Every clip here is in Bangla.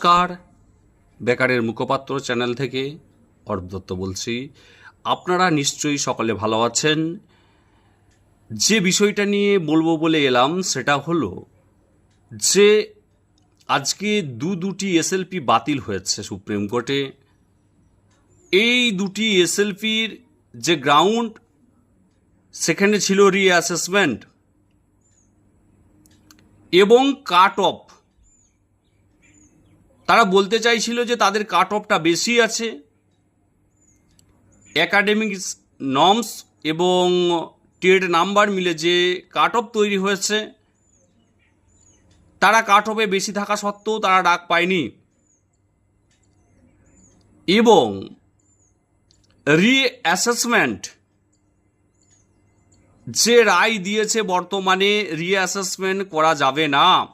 নমস্কার। বেকারের মুখপাত্র চ্যানেল থেকে অর্প দত্ত বলছি। আপনারা নিশ্চয়ই সকলে ভালো আছেন। যে বিষয়টা নিয়ে বলব বলে এলাম সেটা হলো যে আজকে দু দুটি এসএলপি বাতিল হয়েছে সুপ্রিম কোর্টে। এই দুটি এসএলপির যে গ্রাউন্ড, সেখানে ছিল রিঅ্যাসেসমেন্ট এবং কাট অফ তারা বলতে চাইছিল যে তাদের কাট অফটা বেশি আছে। একাডেমিক নর্মস এবং টেড নাম্বার মিলে যে কাট অফ তৈরি হয়েছে, তারা কাট অফে বেশি থাকা সত্ত্বেও তারা ডাক পায়নি। এবং রিঅ্যাসেসমেন্ট যে রায় দিয়েছে বর্তমানে রিঅ্যাসেসমেন্ট করা যাবে না।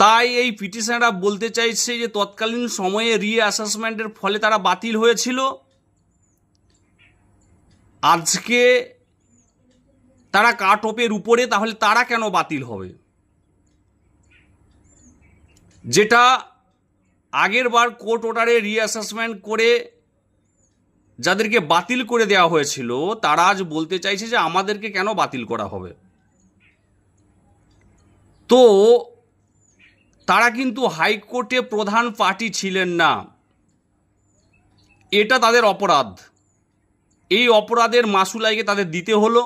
তাই এই পিটিশনাররা বলতে চাইছে যে তৎকালীন সময়ে রিঅ্যাসেসমেন্টের ফলে তারা বাতিল হয়েছিল। আজকে তারা কাট অফের উপরে, তাহলে তারা কেন বাতিল হবে? যেটা আগের বার কোর্ট অর্ডারে রিঅ্যাসেসমেন্ট করে যাদেরকে বাতিল করে দেওয়া হয়েছিল, তারা আজ বলতে চাইছে যে আমাদেরকে কেন বাতিল করা হবে? তো তারা কিন্তু হাইকোর্টে প্রধান পার্টি ছিলেন না। এটা তাদের অপরাধ। এই অপরাধের মাসুলাইকে তাদের দিতে হলো।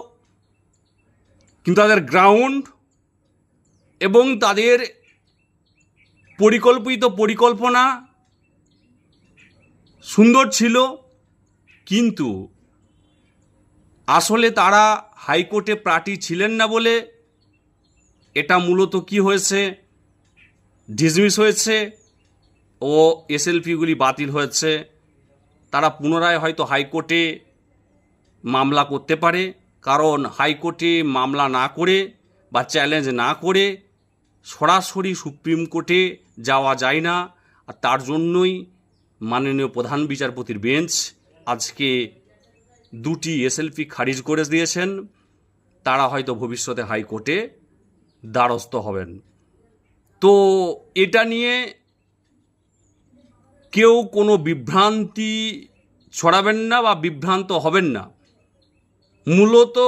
কিন্তু তাদের গ্রাউন্ড এবং তাদের পরিকল্পিত পরিকল্পনা সুন্দর ছিল, কিন্তু আসলে তারা হাইকোর্টে প্রার্থী ছিলেন না বলে এটা মূলত কি হয়েছে? ডিসমিস হয়েছে ও এসএলপিগুলি বাতিল হয়েছে। তারা পুনরায় হয়তো হাইকোর্টে মামলা করতে পারে, কারণ হাইকোর্টে মামলা না করে বা চ্যালেঞ্জ না করে সরাসরি সুপ্রিম কোর্টে যাওয়া যায় না। আর তার জন্যই মাননীয় প্রধান বিচারপতির বেঞ্চ আজকে দুটি এসএলপি খারিজ করে দিয়েছেন। তারা হয়তো ভবিষ্যতে হাইকোর্টে দ্বারস্থ হবেন। তো এটা নিয়ে কেউ কোনো বিভ্রান্তি ছড়াবেন না বা বিভ্রান্ত হবেন না। মূলত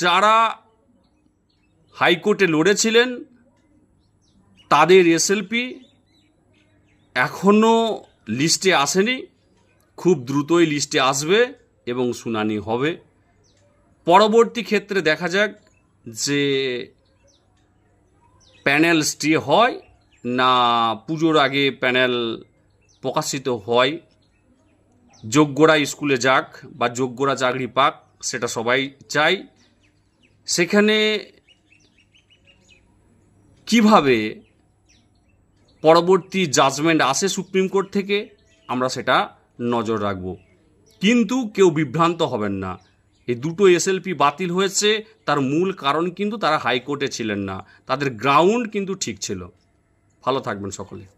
যারা হাইকোর্টে লড়েছিলেন, তাদের এসএলপি এখনও লিস্টে আসেনি। খুব দ্রুতই লিস্টে আসবে এবং শুনানি হবে। পরবর্তী ক্ষেত্রে দেখা যাক যে প্যানেল স্টে হয়, না পুজোর আগে প্যানেল প্রকাশিত হয়। যোগ্যরা স্কুলে যাক বা যোগ্যরা চাকরি পাক, সেটা সবাই চাই। সেখানে কীভাবে পরবর্তী জাজমেন্ট আসে সুপ্রিম কোর্ট থেকে, আমরা সেটা নজর রাখব। কিন্তু কেউ বিভ্রান্ত হবেন না। এই দুটো এসএলপি বাতিল হয়েছে, তার মূল কারণ কিন্তু তারা হাইকোর্টে ছিলেন না। তাদের গ্রাউন্ড কিন্তু ঠিক ছিল। ভালো থাকবেন সকলে।